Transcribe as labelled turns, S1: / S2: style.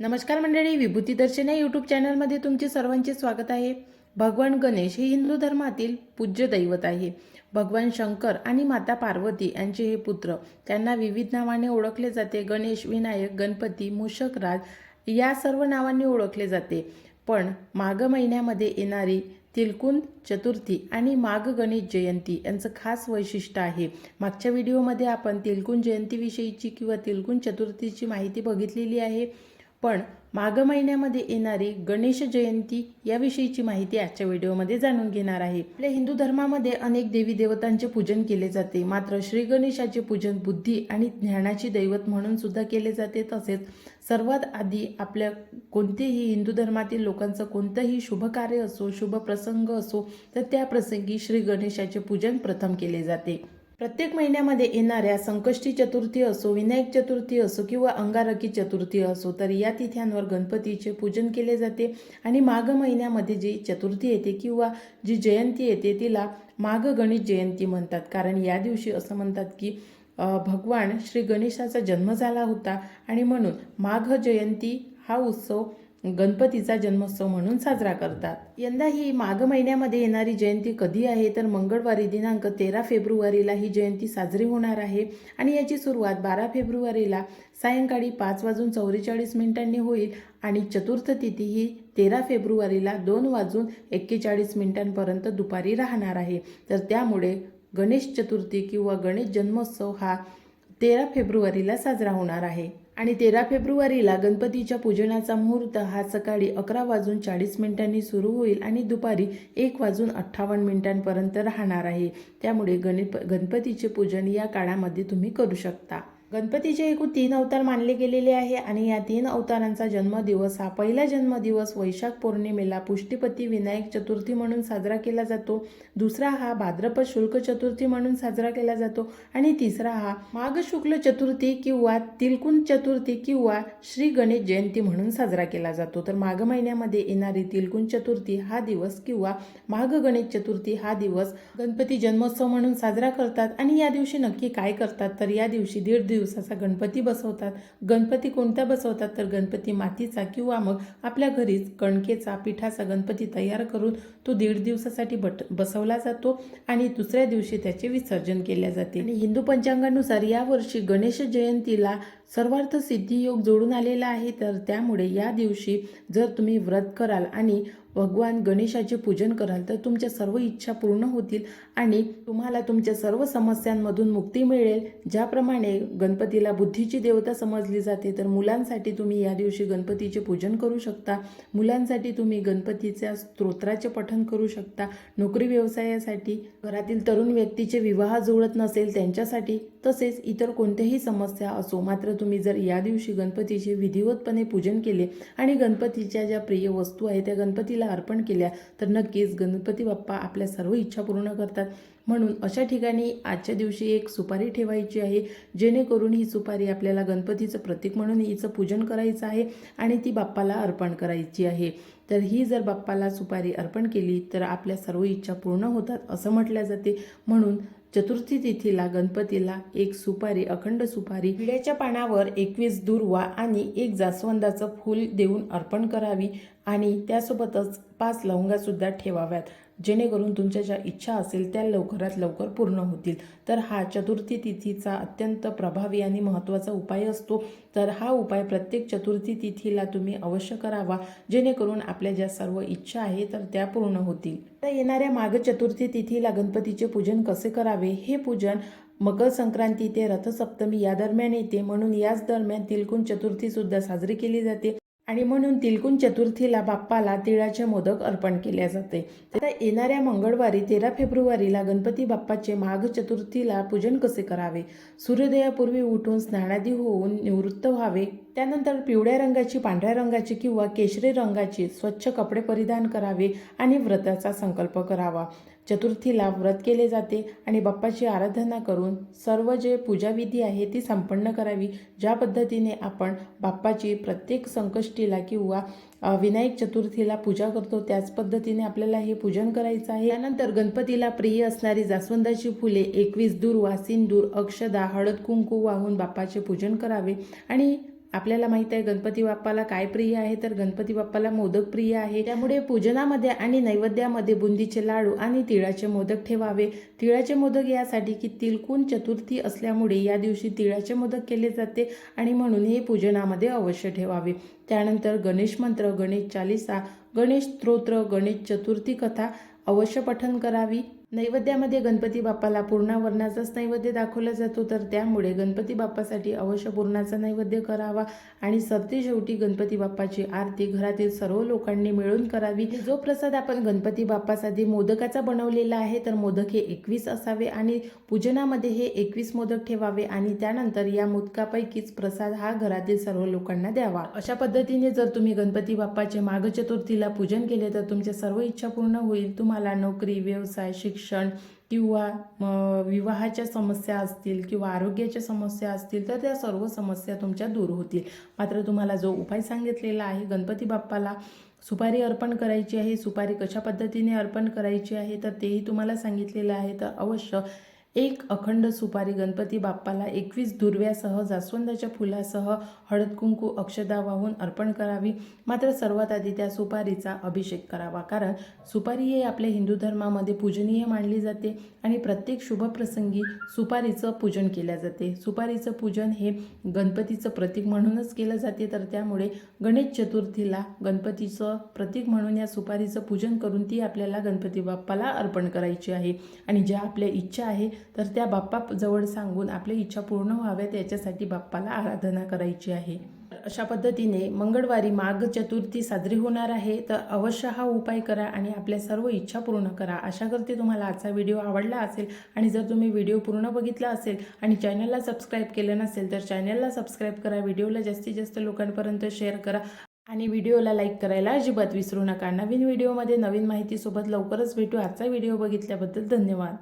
S1: नमस्कार मंडळी विभूती दर्शन या यूट्यूब चॅनलमध्ये तुमचे सर्वांचे स्वागत आहे. भगवान गणेश हे हिंदू धर्मातील पूज्य दैवत आहे. भगवान शंकर आणि माता पार्वती यांचे हे पुत्र त्यांना विविध नावाने ओळखले जाते. गणेश विनायक गणपती मूषकराज या सर्व नावांनी ओळखले जाते. पण माघ महिन्यामध्ये येणारी तिलकुंद चतुर्थी आणि माघ गणेश जयंती यांचं खास वैशिष्ट्य आहे. मागच्या व्हिडिओमध्ये आपण तिलकुंद जयंतीविषयीची किंवा तिलकुंद चतुर्थीची माहिती बघितलेली आहे. पण माघ महिन्यामध्ये येणारी गणेश जयंती याविषयीची माहिती आजच्या व्हिडिओमध्ये जाणून घेणार आहे. आपल्या हिंदू धर्मामध्ये अनेक देवी देवतांचे पूजन केले जाते. मात्र श्री गणेशाचे पूजन बुद्धी आणि ज्ञानाची दैवत म्हणून सुद्धा केले जाते. तसेच सर्वात आधी आपल्या कोणतेही हिंदू धर्मातील लोकांचं कोणतंही शुभ कार्य असो शुभ प्रसंग असो तर त्या प्रसंगी श्री गणेशाचे पूजन प्रथम केले जाते. प्रत्येक महिन्यामध्ये येणाऱ्या संकष्टी चतुर्थी असो विनायक चतुर्थी असो किंवा अंगारकी चतुर्थी असो तर या तिथ्यांवर गणपतीचे पूजन केले जाते. आणि माघ महिन्यामध्ये जी चतुर्थी येते किंवा जी जयंती येते तिला माघ गणेश जयंती म्हणतात. कारण या दिवशी असं म्हणतात की भगवान श्री गणेशाचा जन्म झाला होता. आणि म्हणून माघ जयंती हा उत्सव गणपतीचा जन्मोत्सव म्हणून साजरा करतात. यंदा ही माघ महिन्यामध्ये येणारी जयंती कधी आहे? तर मंगळवारी दिनांक तेरा फेब्रुवारीला ही जयंती साजरी होणार आहे. आणि याची सुरुवात बारा फेब्रुवारीला सायंकाळी पाच वाजून चौवेचाळीस मिनिटांनी होईल आणि चतुर्थ तिथी ही तेरा फेब्रुवारीला दोन वाजून एक्केचाळीस मिनिटांपर्यंत दुपारी राहणार आहे. तर त्यामुळे गणेश चतुर्थी किंवा गणेश जन्मोत्सव हा तेरा फेब्रुवारीला साजरा होणार आहे. आणि तेरा फेब्रुवारीला गणपतीच्या पूजनाचा मुहूर्त हा सकाळी अकरा वाजून चाळीस मिनिटांनी सुरू होईल आणि दुपारी एक वाजून अठ्ठावन्न मिनिटांपर्यंत राहणार आहे. त्यामुळे गणप गणपतीचे पूजन या काळामध्ये तुम्ही करू शकता. गणपतीचे एकूण तीन अवतार मानले गेलेले आहे आणि या तीन अवतारांचा जन्मदिवस हा पहिला जन्मदिवस वैशाख पौर्णिमेला पुष्टीपती विनायक चतुर्थी म्हणून साजरा केला जातो. दुसरा हा भाद्रपद शुल्क चतुर्थी म्हणून साजरा केला जातो. आणि तिसरा हा माघ शुक्ल चतुर्थी किंवा तिलकुण चतुर्थी किंवा श्री गणेश जयंती म्हणून साजरा केला जातो. तर माघ महिन्यामध्ये येणारी तिलकुण चतुर्थी हा दिवस किंवा माघ गणेश चतुर्थी हा दिवस गणपती जन्मोत्सव म्हणून साजरा करतात. आणि या दिवशी नक्की काय करतात? तर या दिवशी दीड दिवस दिवसाचा गणपती बसवतात. गणपती कोणता बसवतात? तर गणपती मातीचा किंवा मग आपल्या घरीच कणकेचा पिठाचा गणपती तयार करून तो दीड दिवसासाठी बट बसवला जातो आणि दुसऱ्या दिवशी त्याचे विसर्जन केले जाते. आणि हिंदू पंचांगानुसार यावर्षी गणेश जयंतीला सर्वार्थ सिद्धी योग जोडून आलेला आहे. तर त्यामुळे या दिवशी जर तुम्ही व्रत कराल आणि भगवान गणेशाचे पूजन कराल तर तुमच्या सर्व इच्छा पूर्ण होतील आणि तुम्हाला तुमच्या सर्व समस्यांमधून मुक्ती मिळेल. ज्याप्रमाणे गणपतीला बुद्धीची देवता समजली जाते तर मुलांसाठी तुम्ही या दिवशी गणपतीचे पूजन करू शकता. मुलांसाठी तुम्ही गणपतीच्या स्तोत्राचे पठण करू शकता. नोकरी व्यवसायासाठी घरातील तरुण व्यक्तीचे विवाह जुळत नसेल त्यांच्यासाठी तसेच इतर कोणत्याही समस्या असो मात्र तुम्ही जर या दिवशी गणपतीचे विधिवतपणे पूजन केले आणि गणपतीच्या ज्या प्रिय वस्तू आहेत त्या गणपतीला अर्पण केल्या तर नक्कीच गणपती बाप्पा आपल्या सर्व इच्छा पूर्ण करतात. म्हणून अशा ठिकाणी आजच्या दिवशी एक सुपारी ठेवायची आहे जेणेकरून ही सुपारी आपल्याला गणपतीचं प्रतीक म्हणून हिचं पूजन करायचं आहे आणि ती बाप्पाला अर्पण करायची आहे. तर ही जर बाप्पाला सुपारी अर्पण केली तर आपल्या सर्व इच्छा पूर्ण होतात असं म्हटलं जाते. म्हणून चतुर्थी तिथीला गणपतीला एक सुपारी अखंड सुपारी विड्याच्या पानावर एकवीस दुर्वा आणि एक जास्वंदाचं फूल देऊन अर्पण करावी. आणि त्यासोबतच पाच लवंगासुद्धा ठेवाव्यात. जेणेकरून तुमच्या ज्या इच्छा असेल त्या लवकरात लवकर पूर्ण होतील. तर हा चतुर्थी तिथीचा अत्यंत प्रभावी आणि महत्त्वाचा उपाय असतो. तर हा उपाय प्रत्येक चतुर्थी तिथीला तुम्ही अवश्य करावा. जेणेकरून आपल्या ज्या सर्व इच्छा आहे तर त्या पूर्ण होतील. तर येणाऱ्या माघ चतुर्थी तिथीला गणपतीचे पूजन कसे करावे? हे पूजन मकर संक्रांती ते रथसप्तमी या दरम्यान येते. म्हणून याच दरम्यान तिलकुण चतुर्थी सुद्धा साजरी केली जाते. आणि म्हणून तिलकुण चतुर्थीला बाप्पाला तिळाचे मोदक अर्पण केले जाते. आता येणाऱ्या मंगळवारी तेरा फेब्रुवारीला गणपती बाप्पाचे माघ चतुर्थीला पूजन कसे करावे? सूर्योदयापूर्वी उठून स्नानादी होऊन निवृत्त व्हावे. त्यानंतर पिवळ्या रंगाची पांढऱ्या रंगाची किंवा केशरी रंगाची स्वच्छ कपडे परिधान करावे आणि व्रताचा संकल्प करावा. चतुर्थीला व्रत केले जाते आणि बाप्पाची आराधना करून सर्व जे पूजाविधी आहे ती संपन्न करावी. ज्या पद्धतीने आपण बाप्पाची प्रत्येक संकष्टीला किंवा विनायक चतुर्थीला पूजा करतो त्याच पद्धतीने आपल्याला हे पूजन करायचं आहे. त्यानंतर गणपतीला प्रिय असणारी जास्वंदाची फुले एकवीस दूर वासिंदूर अक्षदा हळद कुंकू वाहून बाप्पाचे पूजन करावे. आणि आपल्याला माहीत आहे गणपती बाप्पाला काय प्रिय आहे तर गणपती बाप्पाला मोदक प्रिय आहे. त्यामुळे पूजनामध्ये आणि नैवेद्यामध्ये बुंदीचे लाडू आणि तिळाचे मोदक ठेवावे. तिळाचे मोदक यासाठी की तिलकून चतुर्थी असल्यामुळे या दिवशी तिळाचे मोदक केले जाते आणि म्हणून हे पूजनामध्ये अवश्य ठेवावे. त्यानंतर गणेश मंत्र गणेश चालिसा गणेश स्तोत्र गणेश चतुर्थी कथा अवश्य पठन करावी. नैवेद्यामध्ये गणपती बाप्पाला पूर्णावरणाचाच नैवेद्य दाखवला जातो तर त्यामुळे गणपती बाप्पासाठी अवश्य पूर्णाचा नैवेद्य करावा आणि सरती शेवटी गणपती बाप्पाची आरती घरातील सर्व लोकांनी मिळून करावी. जो प्रसाद आपण गणपती बाप्पासाठी मोदकाचा बनवलेला आहे तर मोदक हे एकवीस असावे आणि पूजनामध्ये हे एकवीस मोदक ठेवावे आणि त्यानंतर या मोदकापैकीच प्रसाद हा घरातील सर्व लोकांना द्यावा. अशा पद्धतीने जर तुम्ही गणपती बाप्पाचे माघ चतुर्थीला पूजन केले तर तुमच्या सर्व इच्छा पूर्ण होईल. तुम्हाला नोकरी व्यवसाय शिक्षण किंवा विवाहाच्या समस्या असतील किंवा आरोग्याच्या समस्या असतील तर त्या सर्व समस्या तुमच्या दूर होतील. मात्र तुम्हाला जो उपाय सांगितलेला आहे गणपती बाप्पाला सुपारी अर्पण करायची आहे सुपारी कशा पद्धतीने अर्पण करायची आहे तर तेही तुम्हाला सांगितलेलं आहे. तर अवश्य एक अखंड सुपारी गणपती बाप्पाला एकवीस दुर्व्यासह जास्वंदाच्या फुलासह हळद कुंकू अक्षदा वाहून अर्पण करावी. मात्र सर्वात आधी त्या सुपारीचा अभिषेक करावा. कारण सुपारी हे आपल्या हिंदू धर्मामध्ये पूजनीय मानली जाते आणि प्रत्येक शुभप्रसंगी सुपारीचं पूजन केल्या जाते. सुपारीचं पूजन हे गणपतीचं प्रतीक म्हणूनच केलं जाते. तर त्यामुळे गणेश चतुर्थीला गणपतीचं प्रतीक म्हणून या सुपारीचं पूजन करून ती आपल्याला गणपती बाप्पाला अर्पण करायची आहे. आणि ज्या आपल्या इच्छा आहे तर त्या बाप्पा जवळ सांगून आपल्या इच्छा पूर्ण व्हाव्यात याच्यासाठी बाप्पाला आराधना करायची आहे. अशा पद्धतीने मंगळवारी माघ चतुर्थी साजरी होणार आहे तर अवश्य हा उपाय करा आणि आपल्या सर्व इच्छा पूर्ण करा. आशा करते तुम्हाला आजचा व्हिडिओ आवडला असेल आणि जर तुम्ही व्हिडिओ पूर्ण बघितला असेल आणि चॅनलला सबस्क्राईब केलं नसेल तर चॅनलला सबस्क्राईब करा व्हिडिओला जास्तीत जास्त लोकांपर्यंत शेअर करा आणि व्हिडिओला लाईक करायला अजिबात विसरू नका. नवीन व्हिडिओमध्ये नवीन माहितीसोबत लवकरच भेटू. आजचा व्हिडिओ बघितल्याबद्दल धन्यवाद.